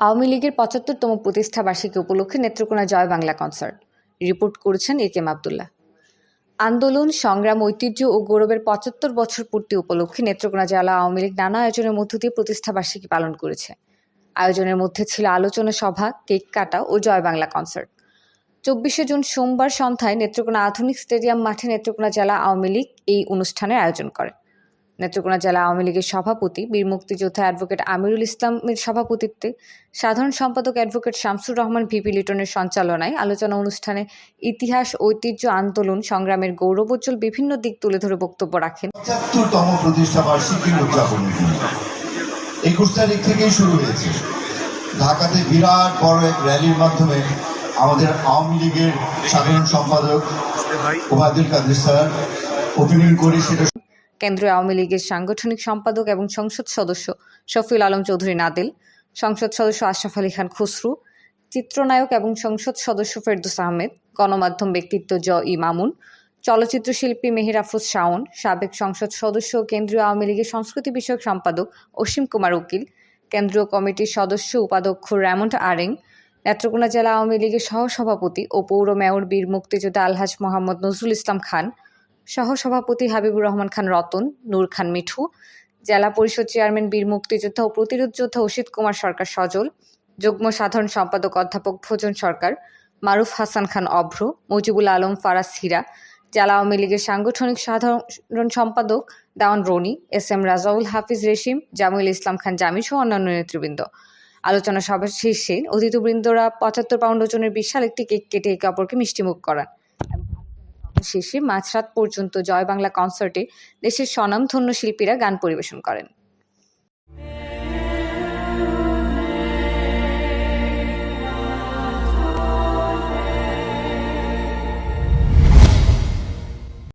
আওয়ামী লীগের পঁচাত্তরতম প্রতিষ্ঠা বার্ষিকী উপলক্ষে নেত্রকোনা জয় বাংলা কনসার্ট। রিপোর্ট করেছেন এ কেম আবদুল্লাহ আন্দোলন, সংগ্রাম, ঐতিহ্য ও গৌরবের পঁচাত্তর বছর পূর্তি উপলক্ষে নেত্রকোনা জেলা আওয়ামী লীগ নানা আয়োজনের মধ্য দিয়ে প্রতিষ্ঠা বার্ষিকী পালন করেছে। আয়োজনের মধ্যে ছিল আলোচনা সভা, কেক কাটা ও জয় বাংলা কনসার্ট। চব্বিশে জুন সোমবার সন্ধ্যায় নেত্রকোনা আধুনিক স্টেডিয়াম মাঠে নেত্রকোনা জেলা আওয়ামী লীগ এই অনুষ্ঠানের আয়োজন করে। নেত্রকোনা জেলা আওয়ামী লীগের সভাপতি, বীর মুক্তিযোদ্ধা অ্যাডভোকেট আমিরুল ইসলামের সভাপতিত্বে সাধারণ সম্পাদক অ্যাডভোকেট শামসুর রহমান ভিপি লিটনের সঞ্চালনায় আলোচনা অনুষ্ঠানে ইতিহাস, ঐতিহ্য, আন্দোলন, সংগ্রামের গৌরবোজ্জ্বল বিভিন্ন দিক তুলে ধরে বক্তব্য রাখেন। একুশ তারিখ থেকেই শুরু হয়েছে। ঢাকাতে বিরাট বড় এক র্যালির মাধ্যমে আমাদের আওয়ামী লীগের সাধারণ সম্পাদক, ওবায়দুল কাদের স্যার ওপেনিং করে সেটা কেন্দ্রীয় আওয়ামী লীগের সাংগঠনিক সম্পাদক এবং সংসদ সদস্য শফিউল আলম চৌধুরী নাদিল, সংসদ সদস্য আশরাফ আলী খান খুসরু, চিত্রনায়ক এবং সংসদ সদস্য ফেরদৌস আহমেদ, গণমাধ্যম ব্যক্তিত্ব জ ই মামুন, চলচ্চিত্র শিল্পী মেহির আফরোজ শাওন, সাবেক সংসদ সদস্য কেন্দ্রীয় আওয়ামী লীগের সংস্কৃতি বিষয়ক সম্পাদক অসীম কুমার উকিল, কেন্দ্রীয় কমিটির সদস্য উপাধ্যক্ষ রেমন্ড আরেং, নেত্রকোনা জেলা আওয়ামী লীগের সহসভাপতি ও পৌর মেয়র বীর মুক্তিযোদ্ধা আলহাজ মোহাম্মদ নজরুল ইসলাম খান সহসভাপতি হাবিবুর রহমান খান রতন, নূর খান মিঠু, জেলা পরিষদ চেয়ারম্যান বীর মুক্তিযোদ্ধা ও প্রতিরোধ যোদ্ধা অসিত কুমার সরকার সজল, যুগ্ম সাধারণ সম্পাদক অধ্যাপক ভোজন সরকার, মারুফ হাসান খান অভ্র, মুজিবুল আলম ফারাজ হীরা, জেলা আওয়ামী লীগের সাংগঠনিক সাধারণ সম্পাদক দাওয়ান রনি, এস এম রাজাউল হাফিজ রেশিম, জামিউল ইসলাম খান জামি সহ অন্যান্য নেতৃবৃন্দ। আলোচনা সভা শেষে অতিথিবৃন্দরা পঁচাত্তর পাউন্ড ওজনের বিশাল একটি কেক কেটে একে অপরকে মিষ্টিমুখ করান। শেষে মাঝরাত পর্যন্ত জয় বাংলা কনসার্টে দেশের স্বনামধন্য শিল্পীরা গান পরিবেশন করেন।